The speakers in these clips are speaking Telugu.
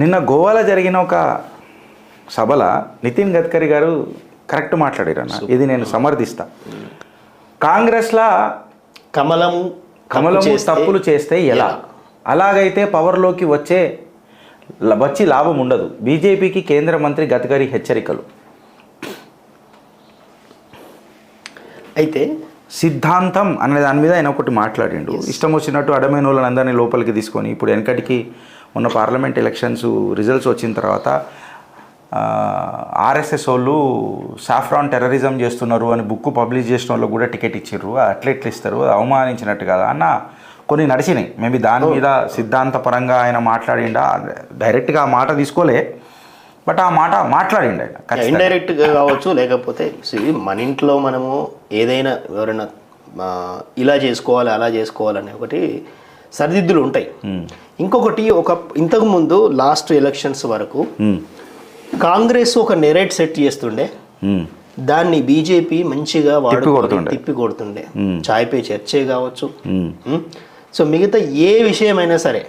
నిన్న గోవాలో జరిగిన ఒక సభల నితిన్ గడ్కరీ గారు కరెక్ట్ మాట్లాడారన్న ఇది నేను సమర్థిస్తా. కాంగ్రెస్లా తప్పు చేస్తే తప్పులు చేస్తే ఎలా? అలాగైతే పవర్లోకి వచ్చే వచ్చి లాభం ఉండదు. బీజేపీకి కేంద్ర మంత్రి గడ్కరీ హెచ్చరికలు. అయితే సిద్ధాంతం అనే దాని మీద ఆయన ఒకటి మాట్లాడిండు. ఇష్టం వచ్చినట్టు అడమైన వాళ్ళని అందరినీ లోపలికి తీసుకొని ఇప్పుడు వెనకటికి మొన్న పార్లమెంట్ ఎలక్షన్స్ రిజల్ట్స్ వచ్చిన తర్వాత ఆర్ఎస్ఎస్ వాళ్ళు సాఫ్రాన్ టెర్రరిజం చేస్తున్నారు అని బుక్ పబ్లిష్ చేసిన వాళ్ళకి కూడా టికెట్ ఇచ్చిర్రు. అట్లా ఎట్లా ఇస్తారు. అవమానించినట్టు కదా. అన్న కొన్ని నడిచినాయి. మేబీ దాని మీద సిద్ధాంతపరంగా ఆయన మాట్లాడిండా? డైరెక్ట్గా ఆ మాట తీసుకోలే. బట్ ఆ మాట మాట్లాడిండు ఆయన. ఖచ్చితంగా. ఇండైరెక్ట్గా కావచ్చు లేకపోతే మన ఇంట్లో మనము ఏదైనా ఎవరైనా ఇలా చేసుకోవాలి అలా చేసుకోవాలని ఒకటి సరిదిద్దులు ఉంటాయి. ఇంకొకటి ఒక ఇంతకు ముందు లాస్ట్ ఎలక్షన్స్ వరకు కాంగ్రెస్ ఒక నెరేట్ సెట్ చేస్తుండే. దాన్ని బీజేపీ మంచిగా వాడుకొని కొడుతుండే. తిప్పి కొడుతుండే. చాయ్ పే చర్చే కావచ్చు. సో మిగతా ఏ విషయమైనా సరే.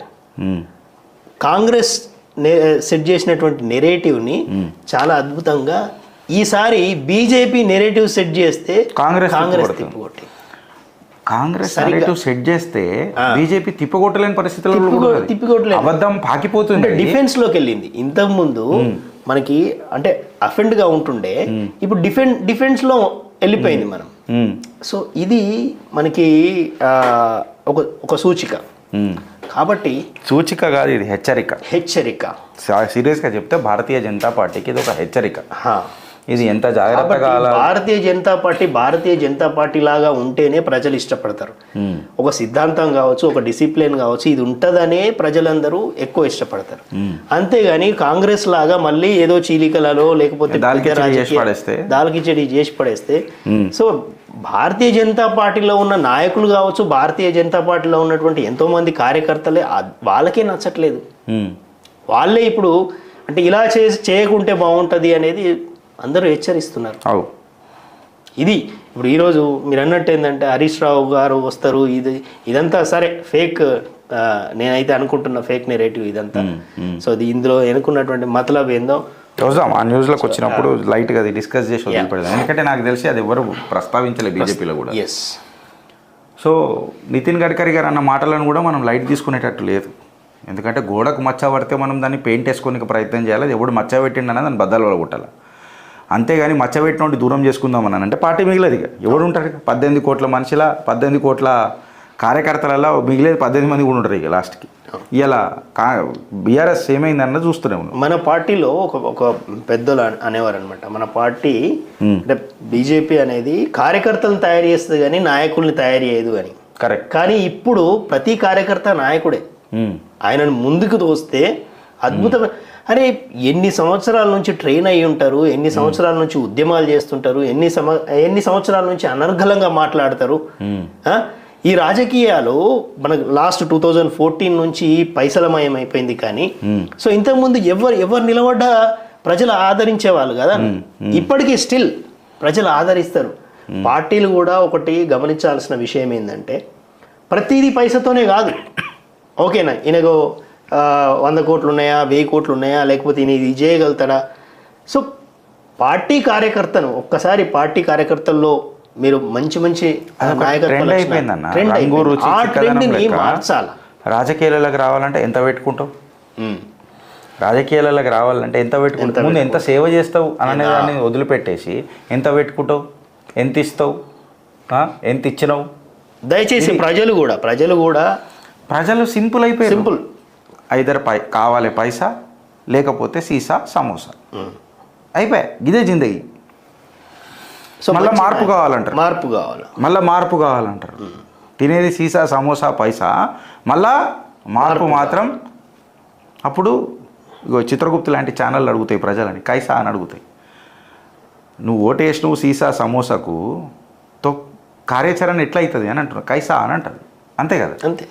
కాంగ్రెస్ సెట్ చేసినటువంటి నెరేటివ్ని చాలా అద్భుతంగా ఈసారి బీజేపీ నెరేటివ్ సెట్ చేస్తే కాంగ్రెస్ కాంగ్రెస్ తిప్పికొడుతుంది. కాంగ్రెస్ సరిగ్గా- సెట్ చేస్తే బీజేపీ తిప్పగొట్టలేని పరిస్థితుల్లో. తిప్పికొట్టలేదు. అబద్ధం పాకిపోతుంది. డిఫెన్స్లోకి వెళ్ళింది ఇంతకు ముందు మనకి అంటే అఫెండ్గా ఉంటుండే. ఇప్పుడు డిఫెన్ డిఫెన్స్లో వెళ్ళిపోయింది మనం. సో ఇది మనకి ఒక ఒక సూచిక. కాబట్టి సూచిక కాదు ఇది హెచ్చరిక. హెచ్చరిక. సీరియస్గా చెప్తే భారతీయ జనతా పార్టీకి ఇది ఒక హెచ్చరిక. ఇది ఎంత జాగ్రత్తగా భారతీయ జనతా పార్టీ భారతీయ జనతా పార్టీ లాగా ఉంటేనే ప్రజలు ఇష్టపడతారు. ఒక సిద్ధాంతం కావచ్చు ఒక డిసిప్లిన్ కావచ్చు ఇది ఉంటుందనే ప్రజలందరూ ఎక్కువ ఇష్టపడతారు. అంతేగాని కాంగ్రెస్ లాగా మళ్ళీ ఏదో చీలికలలో లేకపోతే దాల్కి చెడి చేసి పడేస్తే. సో భారతీయ జనతా పార్టీలో ఉన్న నాయకులు కావచ్చు భారతీయ జనతా పార్టీలో ఉన్నటువంటి ఎంతో మంది కార్యకర్తలే వాళ్ళకే నచ్చట్లేదు. వాళ్ళే ఇప్పుడు అంటే ఇలా చేసి చేయకుంటే బాగుంటుంది అనేది అందరూ హెచ్చరిస్తున్నారు. అవు. ఇది ఇప్పుడు ఈరోజు మీరు అన్నట్టు ఏంటంటే హరీష్ రావు గారు వస్తారు ఇది ఇదంతా సరే ఫేక్ నేనైతే అనుకుంటున్న ఫేక్ నెరేటివ్ ఇదంతా. సో అది ఇందులో ఎన్నుకున్నటువంటి మతలబ్ ఏందో చూద్దాం. ఆ న్యూస్లోకి వచ్చినప్పుడు లైట్గా అది డిస్కస్ చేసి వదిలిపెడదాం. ఎందుకంటే నాకు తెలిసి అది ఎవరు ప్రస్తావించలేదు బీజేపీలో కూడా. ఎస్ సో నితిన్ గడ్కరీ గారు అన్న మాటలను కూడా మనం లైట్ తీసుకునేటట్టు లేదు. ఎందుకంటే గోడకు మచ్చ పడితే మనం దాన్ని పెయింట్ వేసుకోనికి ప్రయత్నం చేయాలి. అది ఎవడు మచ్చ పెట్టిండని దాన్ని బద్దలు కొట్టాలి అంతేగాని మచ్చ పెట్టినోటి దూరం చేసుకుందామని అంటే పార్టీ మిగిలేదు ఇక. ఎవడు ఉంటారు పద్దెనిమిది కోట్ల మనిషిల పద్దెనిమిది కోట్ల కార్యకర్తలలో మిగిలేదు పద్దెనిమిది మంది కూడా ఉంటారు ఇక లాస్ట్కి. ఇలా కా బీఆర్ఎస్ ఏమైందన్న చూస్తూనే ఉన్నాం. మన పార్టీలో ఒక ఒక పెద్దలు అన- అనేవారు అనమాట మన పార్టీ అంటే బీజేపీ అనేది కార్యకర్తలను తయారు చేస్తుంది కానీ నాయకుల్ని తయారు చేయదు అని. కరెక్ట్. కానీ ఇప్పుడు ప్రతి కార్యకర్త నాయకుడే. ఆయనను ముందుకు తోస్తే అద్భుతమైన అరే ఎన్ని సంవత్సరాల నుంచి ట్రైన్ అయి ఉంటారు ఎన్ని సంవత్సరాల నుంచి ఉద్యమాలు చేస్తుంటారు ఎన్ని సమ ఎన్ని సంవత్సరాల నుంచి అనర్గళంగా మాట్లాడతారు? ఆ? ఈ రాజకీయాలు మనకు లాస్ట్ టూ థౌజండ్ ఫోర్టీన్ నుంచి పైసలమయం అయిపోయింది కానీ సో ఇంతకుముందు ఎవరు ఎవరు నిలబడ్డా ప్రజలు ఆదరించేవాళ్ళు కదా? ఇప్పటికీ స్టిల్ ప్రజలు ఆదరిస్తారు. పార్టీలు కూడా ఒకటి గమనించాల్సిన విషయం ఏంటంటే ప్రతిదీ పైసతోనే కాదు. ఓకేనా? ఈయనకు ఆ, వంద కోట్లు ఉన్నాయా వెయ్యి కోట్లు ఉన్నాయా లేకపోతే ఈయన ఇది చేయగలుగుతాడా? సో పార్టీ కార్యకర్తను ఒక్కసారి పార్టీ కార్యకర్తల్లో మీరు మంచి మంచి నాయకత్వ మార్చాలి? రాజకీయాలకు రావాలంటే ఎంత పెట్టుకుంటావు? రాజకీయాలకు రావాలంటే ఎంత పెట్టుకుంటావు? ముందు ఎంత సేవ చేస్తావు అనే దాన్ని వదిలిపెట్టేసి ఎంత పెట్టుకుంటావు? ఎంత ఇస్తావు? ఎంత ఇచ్చినావు? దయచేసి ప్రజలు కూడా ప్రజలు కూడా ప్రజలు సింపుల్ అయిపోయారు. సింపుల్. ఐదర్ పై కావాలి పైసా లేకపోతే సీసా సమోసా. అయిపోయా? ఇదే జిందగీ. సో మళ్ళా మార్పు. కావాలంటారు. మార్పు కావాలి? మళ్ళా మార్పు కావాలంటారు. తినేది సీసా సమోసా పైసా మళ్ళా మార్పు మాత్రం అప్పుడు ఇగో చిత్రగుప్తు లాంటి ఛానళ్ళు అడుగుతాయి ప్రజలని కైసా అని అడుగుతాయి. నువ్వు ఓటేసి నువ్వు సీసా సమోసాకు తో కార్యాచరణ ఎట్లయితుంది అని అంటున్నావు కైసా అని అంటారు. అంతే కదా? అంతే.